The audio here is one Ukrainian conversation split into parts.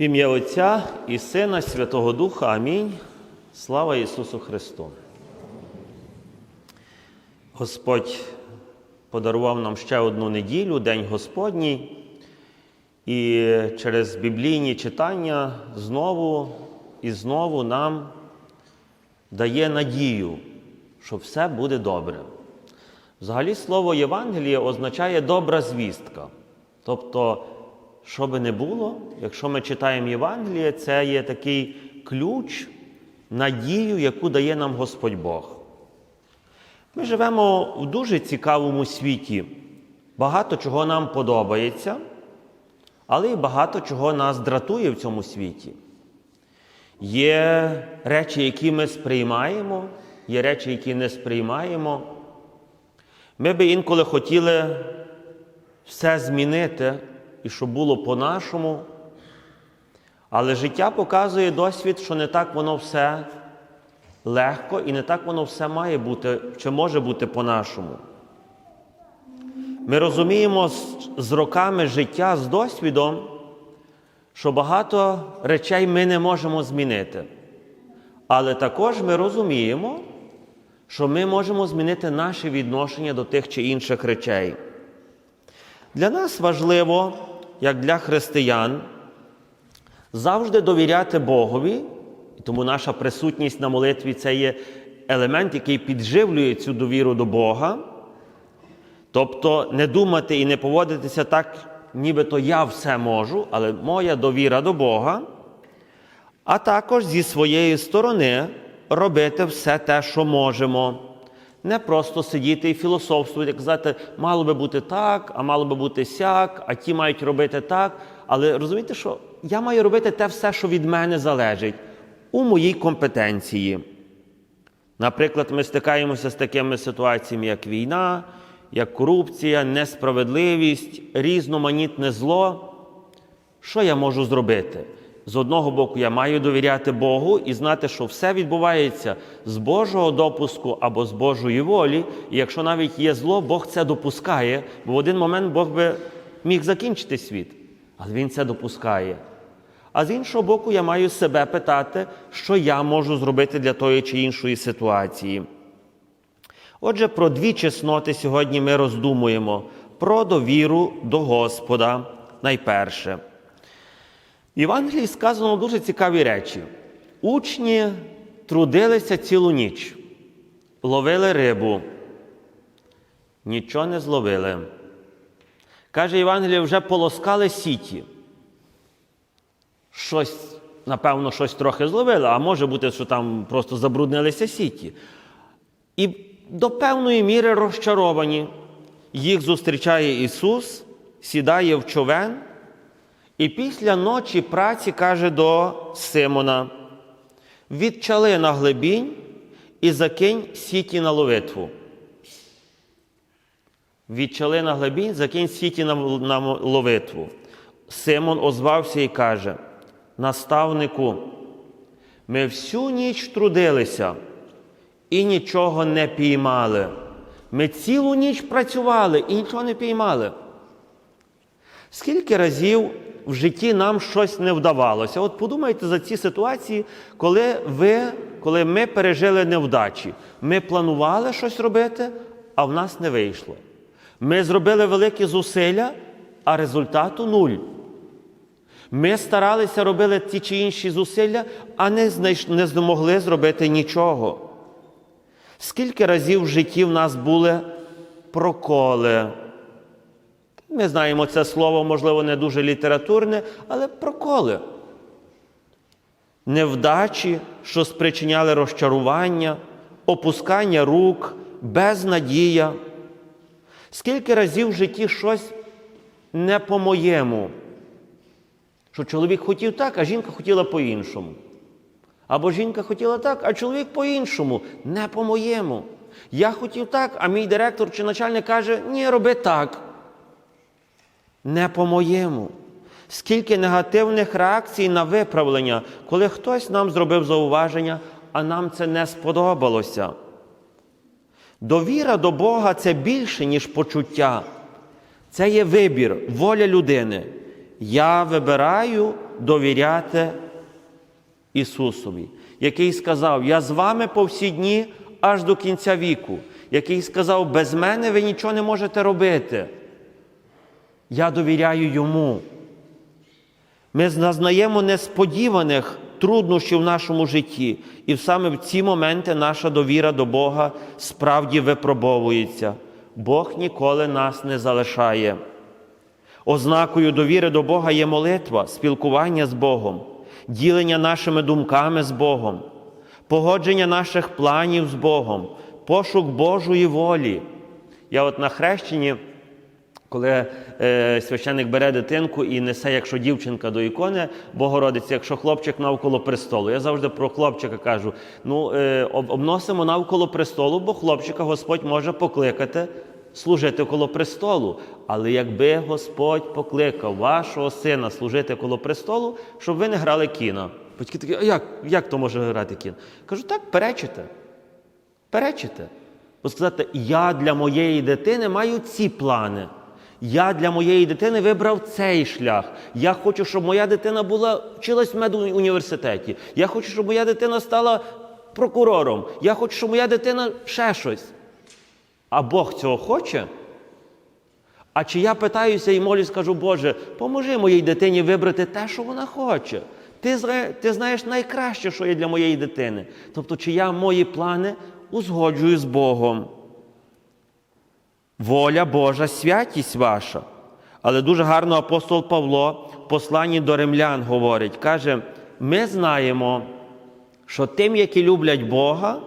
В ім'я Отця і Сина, Святого Духа. Амінь. Слава Ісусу Христу. Господь подарував нам ще одну неділю, День Господній, і через біблійні читання знову і знову нам дає надію, що все буде добре. Взагалі, слово Євангеліє означає добра звістка. Тобто, що би не було, якщо ми читаємо Євангеліє, це є такий ключ, надію, яку дає нам Господь Бог. Ми живемо в дуже цікавому світі. Багато чого нам подобається, але й багато чого нас дратує в цьому світі. Є речі, які ми сприймаємо, є речі, які не сприймаємо. Ми би інколи хотіли все змінити і щоб було по-нашому. Але життя показує досвід, що не так воно все легко і не так воно все має бути чи може бути по-нашому. Ми розуміємо з, роками життя, з досвідом, що багато речей ми не можемо змінити. Але також ми розуміємо, що ми можемо змінити наше відношення до тих чи інших речей. Для нас важливо, як для християн, завжди довіряти Богові, і тому наша присутність на молитві це є елемент, який підживлює цю довіру до Бога. Тобто не думати і не поводитися так, нібито я все можу, але моя довіра до Бога, а також зі своєї сторони робити все те, що можемо. Не просто сидіти і філософствувати, казати, мало би бути так, а мало би бути сяк, а ті мають робити так. Але розумієте, що я маю робити те все, що від мене залежить, у моїй компетенції. Наприклад, ми стикаємося з такими ситуаціями, як війна, як корупція, несправедливість, різноманітне зло. Що я можу зробити? З одного боку, я маю довіряти Богу і знати, що все відбувається з Божого допуску або з Божої волі. І якщо навіть є зло, Бог це допускає, бо в один момент Бог би міг закінчити світ, але Він це допускає. А з іншого боку, я маю себе питати, що я можу зробити для тої чи іншої ситуації. Отже, про дві чесноти сьогодні ми роздумуємо про довіру до Господа найперше. В Євангелії сказано дуже цікаві речі. Учні трудилися цілу ніч, ловили рибу, нічого не зловили. Каже Євангеліє, вже полоскали сіті. Щось, напевно, щось трохи зловили, а може бути, що там просто забруднилися сіті. І до певної міри розчаровані. Їх зустрічає Ісус, сідає в човен. І після ночі праці каже до Симона: відчали на глибінь і закинь сіті на ловитву. Відчали на глибінь, закинь сіті на, на ловитву. Симон озвався і каже: наставнику, ми всю ніч трудилися і нічого не піймали. Ми цілу ніч працювали і нічого не піймали. Скільки разів в житті нам щось не вдавалося? От подумайте за ці ситуації, коли ви, коли ми пережили невдачі. Ми планували щось робити, а в нас не вийшло. Ми зробили великі зусилля, а результату нуль. Ми старалися робити ті чи інші зусилля, а не, не змогли зробити нічого. Скільки разів в житті в нас були проколи? Ми знаємо це слово, можливо, не дуже літературне, але проколи. Невдачі, що спричиняли розчарування, опускання рук, безнадія. Скільки разів в житті щось не по-моєму, що чоловік хотів так, а жінка хотіла по-іншому. Або жінка хотіла так, а чоловік по-іншому, не по-моєму. Я хотів так, а мій директор чи начальник каже, ні, роби так. Не по-моєму. Скільки негативних реакцій на виправлення, коли хтось нам зробив зауваження, а нам це не сподобалося. Довіра до Бога це більше, ніж почуття. Це є вибір, воля людини. Я вибираю довіряти Ісусові, який сказав: Я з вами по всі дні аж до кінця віку, який сказав, без мене ви нічого не можете робити. Я довіряю йому. Ми зазнаємо несподіваних труднощів в нашому житті, і саме в ці моменти наша довіра до Бога справді випробовується. Бог ніколи нас не залишає. Ознакою довіри до Бога є молитва, спілкування з Богом, ділення нашими думками з Богом, погодження наших планів з Богом, пошук Божої волі. Я от на хрещенні, коли е, священник бере дитинку і несе, якщо дівчинка до ікони Богородиці, якщо хлопчик навколо престолу. Я завжди про хлопчика кажу: ну, е, обносимо навколо престолу, бо хлопчика Господь може покликати служити коло престолу. Але якби Господь покликав вашого сина служити коло престолу, щоб ви не грали кіно. Батьки такі, а як, як то може грати кіно? Кажу, так, перечите. Перечите. Бо сказати, я для моєї дитини маю ці плани. Я для моєї дитини вибрав цей шлях. Я хочу, щоб моя дитина була вчилась в медуніверситеті. Я хочу, щоб моя дитина стала прокурором. Я хочу, щоб моя дитина ще щось. А Бог цього хоче? А чи я питаюся і молюсь, кажу, Боже, поможи моїй дитині вибрати те, що вона хоче. Ти, ти знаєш найкраще, що є для моєї дитини. Тобто, чи я мої плани узгоджую з Богом. Воля Божа, святість ваша. Але дуже гарно апостол Павло в посланні до римлян говорить, каже: ми знаємо, що тим, які люблять Бога,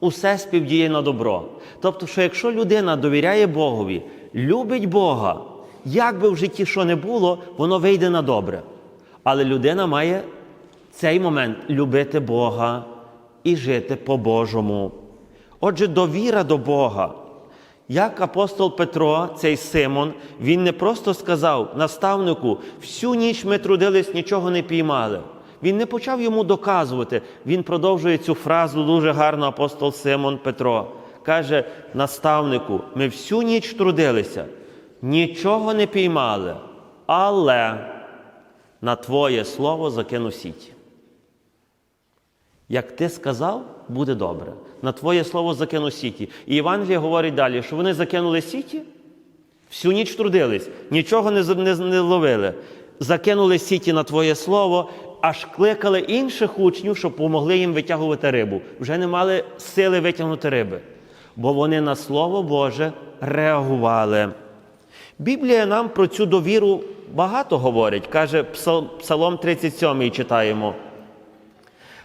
усе співдіє на добро. Тобто, що якщо людина довіряє Богові, любить Бога, як би в житті що не було, воно вийде на добре. Але людина має цей момент любити Бога і жити по-божому. Отже, довіра до Бога. Як апостол Петро, цей Симон, він не просто сказав наставнику, всю ніч ми трудились, нічого не піймали. Він не почав йому доказувати. Він продовжує цю фразу дуже гарно апостол Симон Петро. Каже наставнику, ми всю ніч трудилися, нічого не піймали, але на Твоє слово закину сіті. Як ти сказав, буде добре. На твоє слово закину сіті. І Євангеліє говорить далі, що вони закинули сіті, всю ніч трудились, нічого не, не, не ловили. Закинули сіті на твоє слово, аж кликали інших учнів, щоб помогли їм витягувати рибу. Вже не мали сили витягнути риби, бо вони на Слово Боже реагували. Біблія нам про цю довіру багато говорить. Каже Псалом 37 читаємо.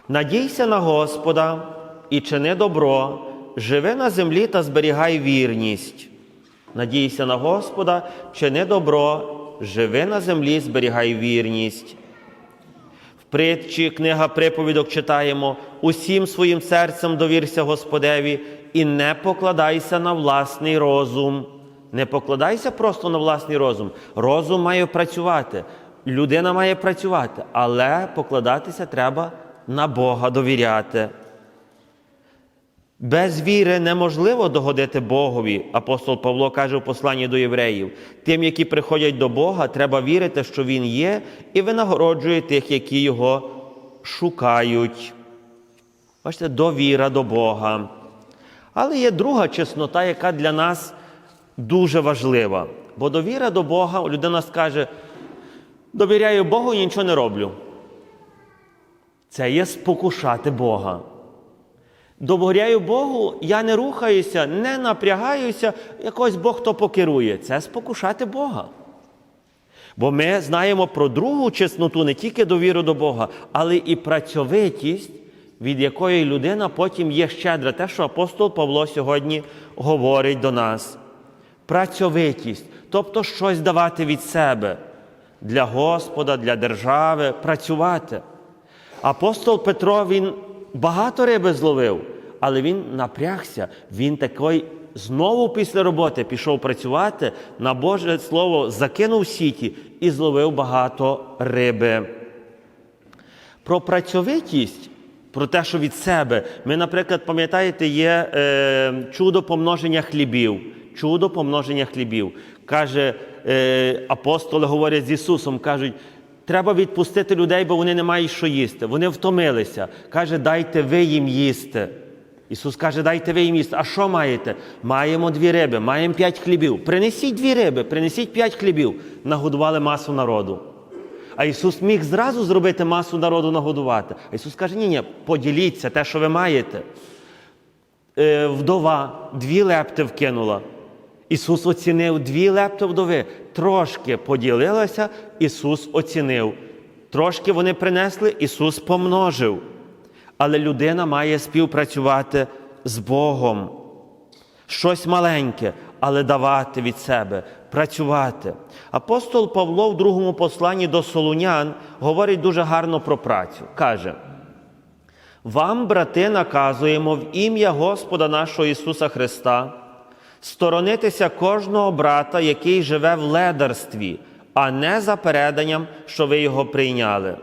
Надійся на Господа і чини добро, живи на землі та зберігай вірність. Надійся на Господа, чини добро, живи на землі, зберігай вірність. В притчі книга приповідок читаємо: усім своїм серцем довірся Господеві і не покладайся на власний розум. Не покладайся просто на власний розум. Розум має працювати, людина має працювати, але покладатися треба на Бога довіряти. Без віри неможливо догодити Богові. Апостол Павло каже в посланні до євреїв: тим, які приходять до Бога, треба вірити, що Він є, і винагороджує тих, які його шукають. Бачите, довіра до Бога. Але є друга чеснота, яка для нас дуже важлива. Бо довіра до Бога, людина скаже: довіряю Богу і нічого не роблю. Це є спокушати Бога. Довіряю Богу, я не рухаюся, не напрягаюся, якось Бог то покерує. Це спокушати Бога. Бо ми знаємо про другу чесноту, не тільки довіру до Бога, але і працьовитість, від якої людина потім є щедра. Те, що апостол Павло сьогодні говорить до нас. Працьовитість, тобто щось давати від себе для Господа, для держави, працювати. Апостол Петро він багато риби зловив, але він напрягся. Він такий знову після роботи пішов працювати на Боже Слово, закинув сіті і зловив багато риби. Про працьовитість, про те, що від себе. Ми, наприклад, пам'ятаєте, є е, чудо помноження хлібів. Чудо помноження хлібів. Каже, е, апостоли говорять з Ісусом, кажуть, Треба відпустити людей, бо вони не мають що їсти. Вони втомилися. Каже, дайте ви їм їсти. Ісус каже, дайте ви їм їсти. А що маєте? Маємо дві риби, маємо п'ять хлібів. Принесіть дві риби, принесіть п'ять хлібів. Нагодували масу народу. А Ісус міг зразу зробити масу народу нагодувати. А Ісус каже, ні, ні, поділіться те, що ви маєте. Е, вдова дві лепти вкинула. Ісус оцінив дві лепти вдови. Трошки поділилася, Ісус оцінив. Трошки вони принесли, Ісус помножив. Але людина має співпрацювати з Богом. Щось маленьке, але давати від себе, працювати. Апостол Павло в другому посланні до Солунян говорить дуже гарно про працю. Каже: вам, брати, наказуємо в ім'я Господа нашого Ісуса Христа сторонитися кожного брата, який живе в ледарстві, а не за переданням, що ви його прийняли.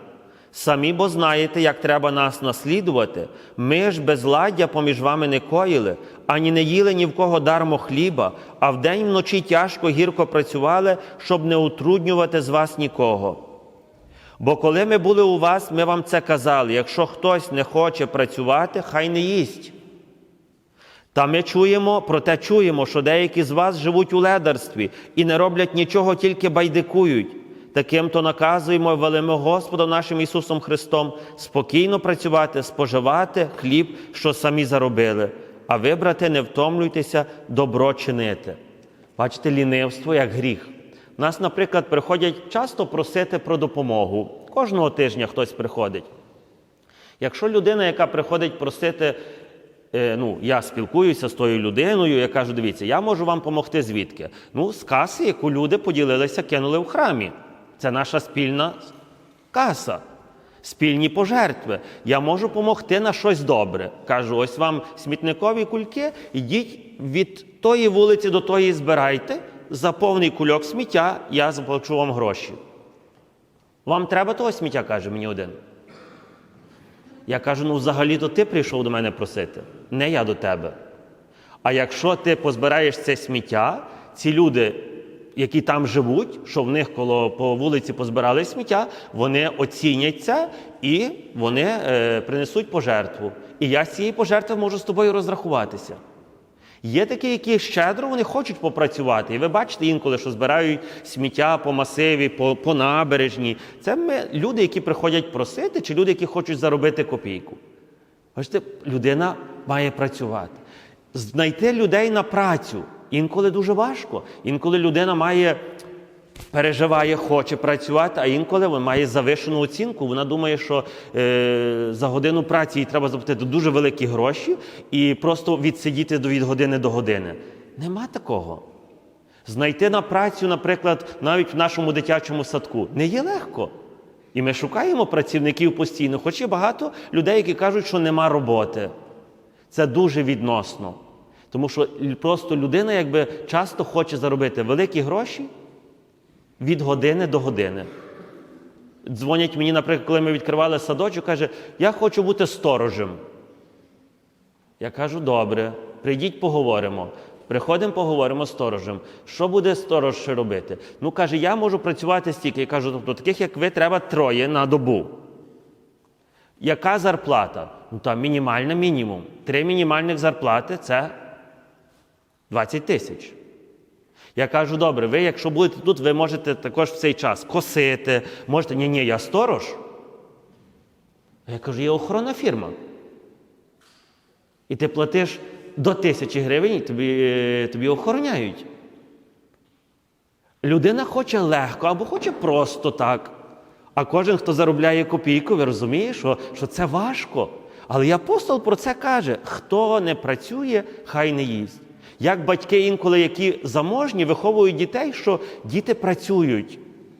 Самі бо знаєте, як треба нас наслідувати. Ми ж безладдя поміж вами не коїли, ані не їли ні в кого дармо хліба, а вдень вночі тяжко гірко працювали, щоб не утруднювати з вас нікого. Бо коли ми були у вас, ми вам це казали: якщо хтось не хоче працювати, хай не їсть. Та ми чуємо, проте чуємо, що деякі з вас живуть у ледарстві і не роблять нічого, тільки байдикують. Таким то наказуємо велимо Господом нашим Ісусом Христом спокійно працювати, споживати хліб, що самі заробили. А ви, брати, не втомлюйтеся добро чинити. Бачите, лінивство як гріх. Нас, наприклад, приходять часто просити про допомогу. Кожного тижня хтось приходить. Якщо людина, яка приходить просити, ну, я спілкуюся з тою людиною, я кажу, дивіться, я можу вам допомогти звідки? Ну, з каси, яку люди поділилися, кинули в храмі. Це наша спільна каса, спільні пожертви. Я можу допомогти на щось добре. Кажу, ось вам смітникові кульки, ідіть від тої вулиці до тої збирайте, за повний кульок сміття я заплачу вам гроші. Вам треба того сміття, каже мені один. Я кажу: ну взагалі-то ти прийшов до мене просити, не я до тебе. А якщо ти позбираєш це сміття, ці люди, які там живуть, що в них коло по вулиці позбирали сміття, вони оціняться і вони е, принесуть пожертву. І я з цієї пожертви можу з тобою розрахуватися. Є такі, які щедро вони хочуть попрацювати. І ви бачите інколи, що збирають сміття по масиві, по, по набережні. Це ми, люди, які приходять просити, чи люди, які хочуть заробити копійку. Бачите, людина має працювати. Знайти людей на працю інколи дуже важко. Інколи людина має, переживає, хоче працювати, а інколи вона має завишену оцінку. Вона думає, що е, за годину праці їй треба заплатити дуже великі гроші і просто відсидіти від години до години. Нема такого. Знайти на працю, наприклад, навіть в нашому дитячому садку не є легко. І ми шукаємо працівників постійно, хоч є багато людей, які кажуть, що нема роботи. Це дуже відносно. Тому що просто людина якби часто хоче заробити великі гроші від години до години. Дзвонять мені, наприклад, коли ми відкривали садочок, каже, я хочу бути сторожем. Я кажу, добре, прийдіть, поговоримо. Приходимо, поговоримо з сторожем. Що буде сторож робити? Ну, каже, я можу працювати стільки. Я кажу, тобто таких, як ви, треба троє на добу. Яка зарплата? Ну, там мінімальна мінімум. Три мінімальних зарплати це 20 тисяч. Я кажу, добре, ви, якщо будете тут, ви можете також в цей час косити, можете. Ні, ні, я сторож. Я кажу, є охоронна фірма. І ти платиш до тисячі гривень, і тобі, е, тобі охороняють. Людина хоче легко або хоче просто так. А кожен, хто заробляє копійку, ви розумієте, що, що це важко. Але і апостол про це каже: хто не працює, хай не їсть. Як батьки інколи, які заможні, виховують дітей, що діти працюють,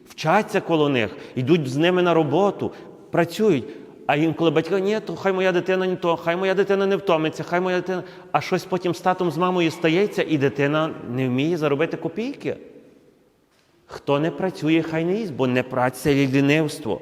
вчаться коло них, йдуть з ними на роботу, працюють. А інколи батьки, ні, то хай моя дитина не то, хай моя дитина не втомиться, хай моя дитина. А щось потім з татом з мамою стається, і дитина не вміє заробити копійки. Хто не працює, хай не їсть, бо не праця є лінивство.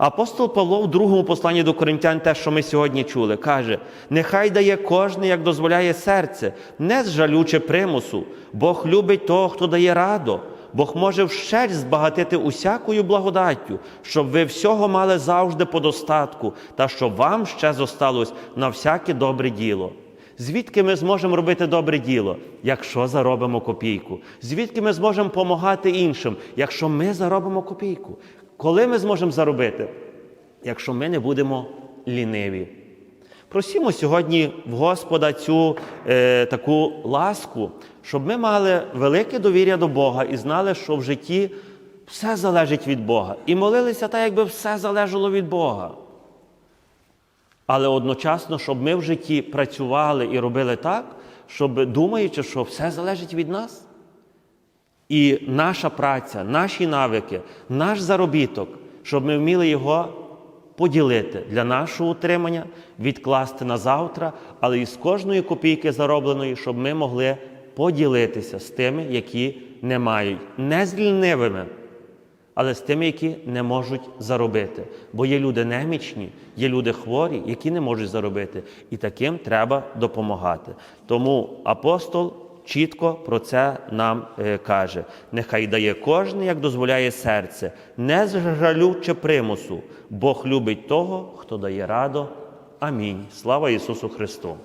Апостол Павло в другому посланні до Коринтян, те, що ми сьогодні чули, каже: нехай дає кожен, як дозволяє серце, не з жалюче примусу. Бог любить того, хто дає радо, Бог може вщерть збагатити усякою благодаттю, щоб ви всього мали завжди по достатку, та щоб вам ще зосталось на всяке добре діло. Звідки ми зможемо робити добре діло, якщо заробимо копійку? Звідки ми зможемо допомагати іншим, якщо ми заробимо копійку? Коли ми зможемо заробити? Якщо ми не будемо ліниві. Просімо сьогодні в Господа цю е, таку ласку, щоб ми мали велике довір'я до Бога і знали, що в житті все залежить від Бога. І молилися так, якби все залежало від Бога. Але одночасно, щоб ми в житті працювали і робили так, щоб думаючи, що все залежить від нас. І наша праця, наші навики, наш заробіток, щоб ми вміли його поділити для нашого утримання, відкласти на завтра, але і з кожної копійки заробленої, щоб ми могли поділитися з тими, які не мають, не з лінивими, але з тими, які не можуть заробити. Бо є люди немічні, є люди хворі, які не можуть заробити. І таким треба допомагати. Тому апостол чітко про це нам е, каже: нехай дає кожен, як дозволяє серце, не з жалю чи примусу. Бог любить того, хто дає радо. Амінь. Слава Ісусу Христу!